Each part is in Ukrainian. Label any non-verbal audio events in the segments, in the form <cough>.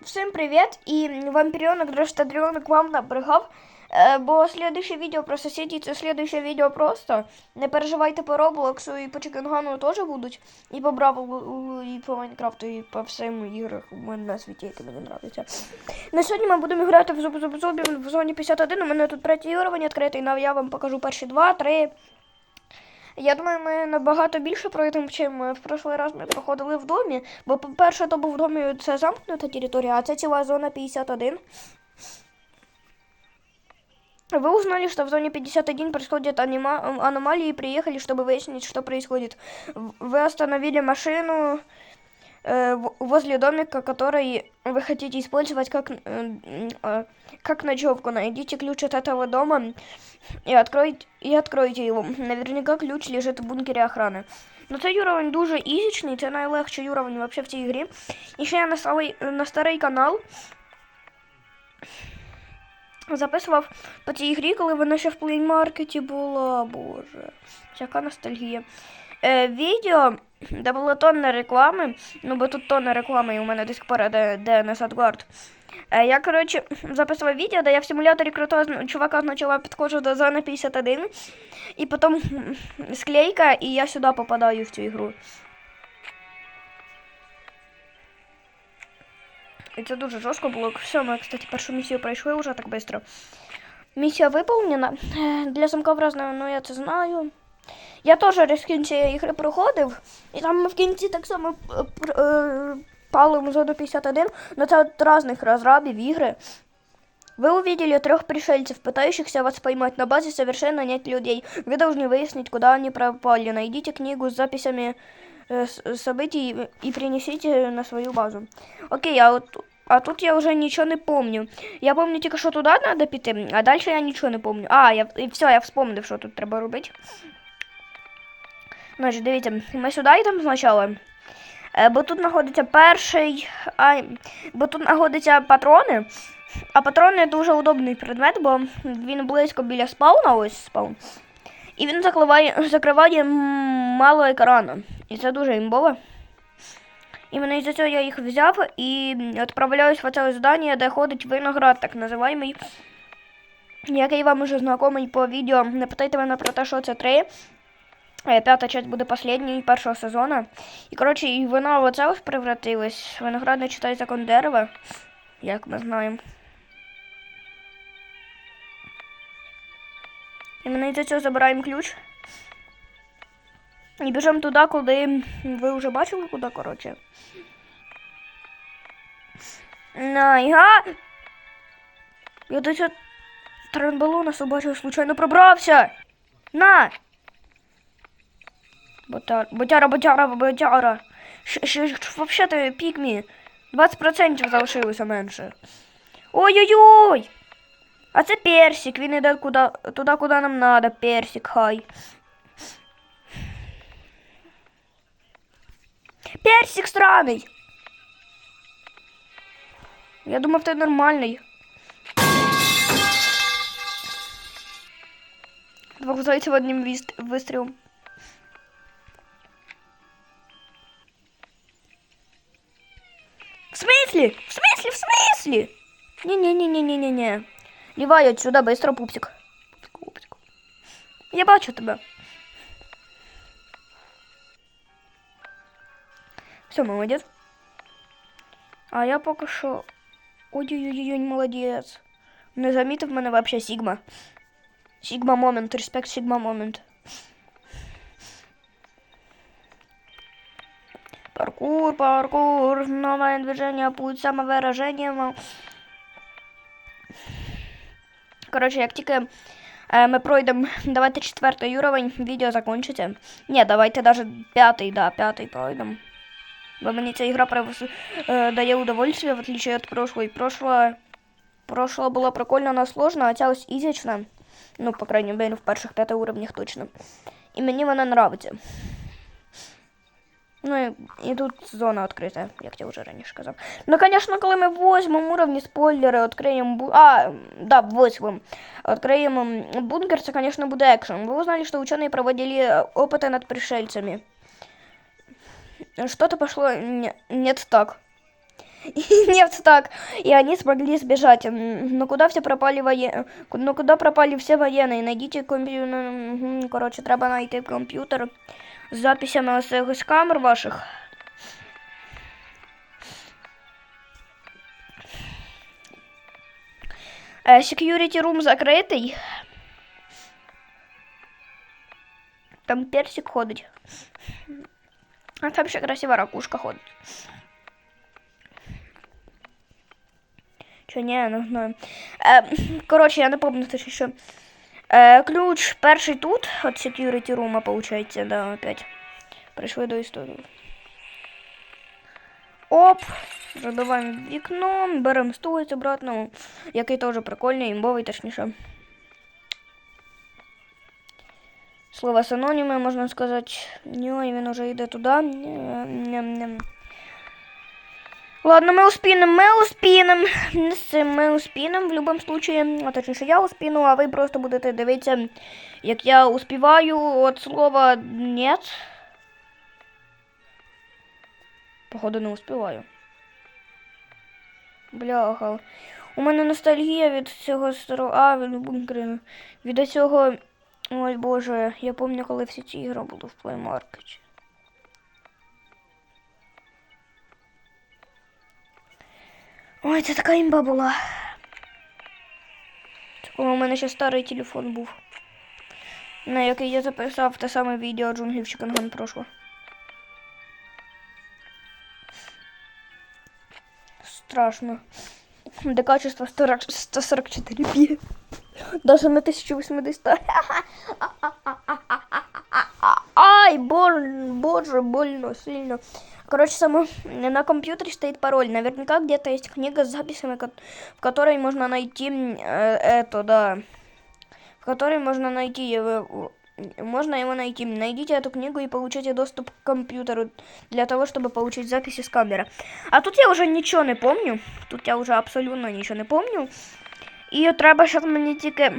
Всім привіт! І вампірьонок Дроштадрьонок вам набригав. Е, Бо слідуще відео про сусідів це слідуще відео просто. Не переживайте по Роблоксу і по Чикенгану теж будуть. І по Бравлу, і по Майнкрафту, і по всім іграх у мене на світі, які мені нравляться. На сьогодні ми будемо грати в зуб зуб зубі в зоні 51. У мене тут третій уровень відкритий, но я вам покажу перші два, три. Я думаю, ми набагато більше пройдемо, чим в прошлий раз ми проходили в домі. Бо, по-перше, то був в домі це замкнута територія, а це ціла зона 51. Вы узнали, что в зоне 51 происходят анима- аномалии и приехали, чтобы выяснить, что происходит. В- Вы остановили машину э, в- возле домика, который вы хотите использовать как, э, м, э, как ночевку. Найдите ключ от этого дома и откройте, и откройте его. Наверняка ключ лежит в бункері охрани. Ну цей уровень дуже ізічний, це найлегший уровень вообще в цій грі. І ще я на старий, на старий канал записував по цій грі, коли вона ще в плеймаркеті була. Боже, яка ностальгія. Е, відео, <clears throat> де було тонна реклами, ну бо тут тонна реклами, і у мене до сих пор де, не Садгвард. Е, я, коротше, <clears throat> записував відео, де я в симуляторі крутого чувака спочатку підходжу до зони 51, і потім <clears throat> склейка, і я сюди попадаю в цю ігру. І це дуже жорстко було. Все, ми, кстати, першу місію пройшли вже так швидко. Місія виповнена. Е, Для замков разного, ну я це знаю. Я теж в кінці ігри проходив, і там ми в кінці так само е, пр- е, палимо зону 51, но це от різних розрабів ігри. Вы увидели трех пришельцев, пытающихся вас поймать. На базе совершенно нет людей. Вы должны выяснить, куда они пропали. Найдите книгу с записями э, с- событий и принесите на свою базу. Окей, а вот а тут я вже нічого не помню. Я помню тільки, що туди треба піти, а далі я нічого не помню. А, я і все, я вспомнив, що тут треба робити. Значить, дивіться, ми сюди йдемо спочатку. Е, Бо тут знаходиться перший. Ай, бо тут знаходяться патрони. А патрони дуже удобний предмет, бо він близько біля спауна, ось спаун. І він закриває, закриває мало екрану. І це дуже імбово. І мене із-за цього я їх взяв і відправляюсь в оце здання, де ходить виноград, так називаємий. Який вам уже знайомий по відео. Не питайте мене про те, що це три. П'ята часть буде последньою першого сезону. І, коротше, і вона в оце ось превратилась. Виноград не читає закон дерева, як ми знаємо. І ми із-за цього забираємо ключ. І біжимо туди, куди ви вже бачили, куди, коротше. Найга! Я до цього транбалона собачого случайно пробрався. На! Ботяра, ботяра, ботяра, ботяра. Ш- ш- ш- Вообще то пікмі. 20% залишилося менше. Ой-ой-ой! А це персик, він іде куди, туди, куди нам надо. Персик, хай. Персик странний. Я думав, ти нормальний. Двох зайців одним віст- вистрілом. В смысле? Не-не-не-не-не-не-не. Лівай отсюда, быстро, пупсик. Пупсик, пупсик. Я бачу тебе. Все, молодец. А я поки що. Ой-ой-ой, молодець. Не замітив мене вообще Сігма. Сігма момент, респект Сігма момент. Паркур, паркур, новое движение, путь самовыражения. Коротше, як тільки е, ми пройдемо, давайте четвертий уровень, відео закінчиться. Ні, давайте навіть п'ятий, да, п'ятий пройдемо. Бо мені ця ігра привез- е, дає удовольствие, в отличие від прошлої. Прошлое, прошлое було прикольно, но сложно, а ця ось ізічна. Ну, по крайней мере, в перших п'яти уровнях точно. І мені вона нравиться. Ну і, і тут зона відкрита, як я вже раніше казав. Ну, звісно, коли ми в восьмому уровні спойлери відкриємо. Бу... А, да, в восьмом. Відкриємо м, бункер, це, звісно, буде екшен. Ви узнали, що учені проводили э, опыты над пришельцами. Что-то пошло не, нет так. <laughs> И нет, так. И они смогли сбежать. М, Но куда все пропали военные? Ну куда пропали все военные? Найдите компьютер. Короче, треба знайти комп'ютер з записями цих камер ваших. Security room закритий. Там персик ходить. А там ще красива ракушка ходить. Ні, не знаю. Е, коротше, я що- що. Е, ключ перший тут, от security room, получається, да, опять. Прийшли до історії. Оп! Забиваємо вікно, беремо стулець обратно, який теж прикольний, імбовий, точніше. Слово синоніми, можна сказати. Ні, він уже йде туди. Ням-ням. Ладно, ми успінем. З цим ми успінем в будь-якому случаї. А точніше, я успіну, а ви просто будете дивитися, як я успіваю от слова нет. Походу не успіваю. Бляха. У мене ностальгія від цього старого. А, від бункеру. Від цього. Ой боже, я пам'ятаю, коли всі ці ігри були в Play Ой, це така імба була. Це у мене ще старий телефон був. На який я записав те саме відео джунглів Чиканган прошло. Страшно. Де качество 144 пі. Даже на 1080. <laughs> Ай, боже, больно, сильно. Короче, само на компьютере стоит пароль. Наверняка где-то есть книга с записями, ко- в которой можно найти э, это, да. В которой можно найти его. Можно его найти. Найдите эту книгу и получите доступ к компьютеру для того, чтобы получить записи с камеры. А тут я уже нічого не помню. Тут я вже абсолютно нічого не помню. І треба, щоб мені тільки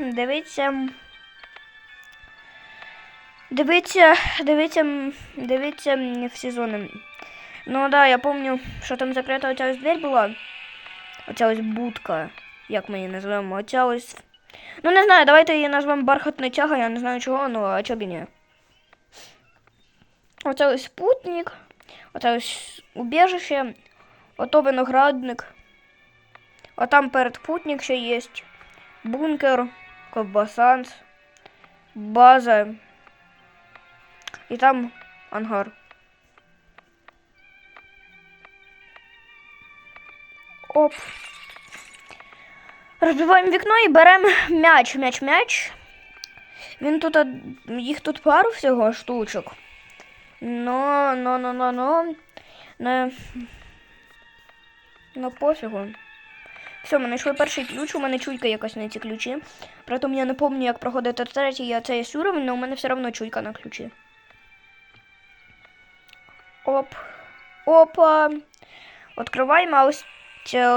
дивитися. Дивіться, дивіться, дивіться в сезони. Ну да, я помню, що там закрита оця ось дверь була. Оця ось будка. Як ми її називаємо? Оця ось. Ну не знаю, давайте її назвемо бархатна тяга, я не знаю чого, ну а чого б і ні. Оце ось спутник, оце ось убіжище, ото виноградник. А там перед путник ще є. Бункер, ковбасанс, база. І там ангар. Оп. Розбиваємо вікно і беремо м'яч, м'яч, м'яч. Він тут, їх тут пару всього штучок. Но, но, но, но, но. Не, ну пофігу. Все, ми знайшли перший ключ, у мене чуйка якась на ці ключі. Притом я не пам'ятаю, як проходити третій, я цей уровень, але у мене все одно чуйка на ключі. Оп. Опа. Откриваємо, а ось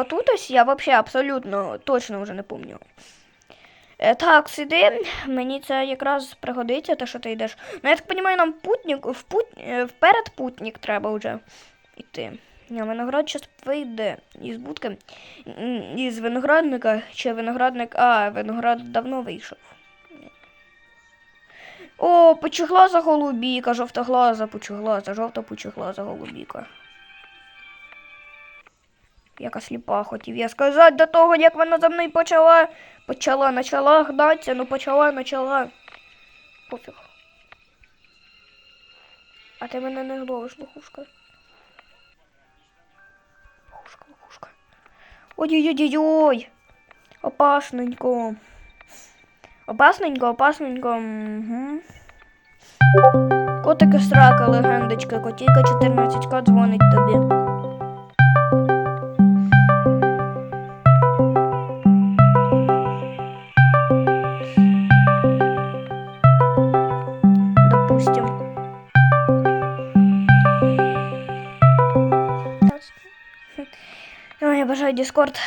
тут ось я взагалі абсолютно точно вже не пам'ятаю. Е, так, сиди, мені це якраз пригодиться, те, що ти йдеш. Ну, я так розумію, нам путник, в пут, е, вперед путник треба вже йти. Ні, виноград зараз вийде із будки, із виноградника, чи виноградник. А, виноград давно вийшов. О, пучеглаза голубіка, жовтоглаза пучеглаза, жовта пучеглаза голубіка. Яка сліпа хотів я сказати до того, як вона за мною почала. Почала, почала гнатися, ну почала, почала. Пофіг. А ти мене не зловиш, лохушка. Лохушка, лохушка. Ой-ой-ой-ой. Опасненько. Опасненько, опасненько. Угу. Котики срака, легендочка, котійка 14к дзвонить тобі. Допустим. Я бажаю Дискорд.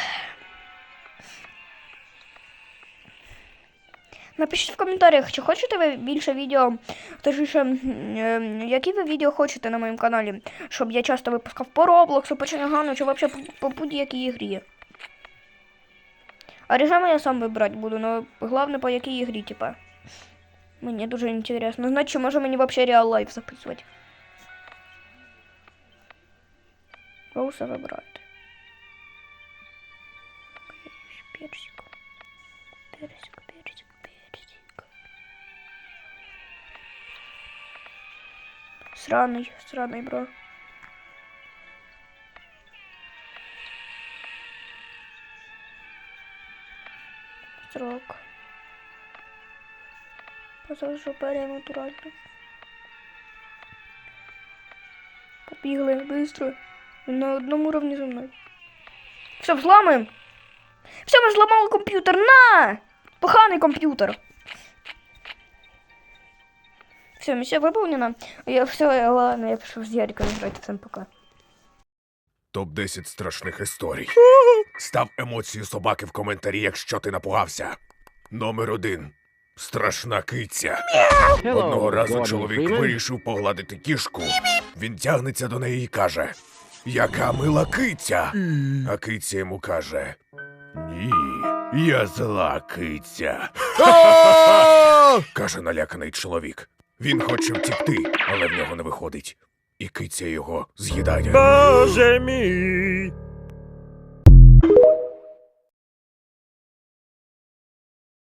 Напишіть в коментарях, чи хочете ви більше відео, точніше, е, які ви відео хочете на моєму каналі, щоб я часто випускав по Роблоксу, по Ченгану, чи взагалі по, будь-якій ігрі. А режими я сам вибирати буду, але головне по якій ігрі, типа. Мені дуже інтересно. Значить, чи може мені взагалі реал лайф записувати. Роуса вибирати. Персик, персик. Сраный, сраный, бро. Срок. Посажу паря натурально. Побігли, быстро. Він на одному уровні зі мною. Все, взламуємо. Все, ми зламали комп'ютер. На! Поганий комп'ютер. Все, миссия выполнена. Я все, ладно, я пішов з Яриком грати. Всем пока. Топ-10 страшних історій. <laughs> Став емоцію собаки в коментарі, якщо ти напугався. Номер один. Страшна киця. Одного разу чоловік вирішив погладити кішку. Він тягнеться до неї і каже: Яка мила киця. А киця йому каже: Ні, я зла киця. каже наляканий чоловік. Він хоче втікти, але в нього не виходить. І киця його з'їдає. Боже мій,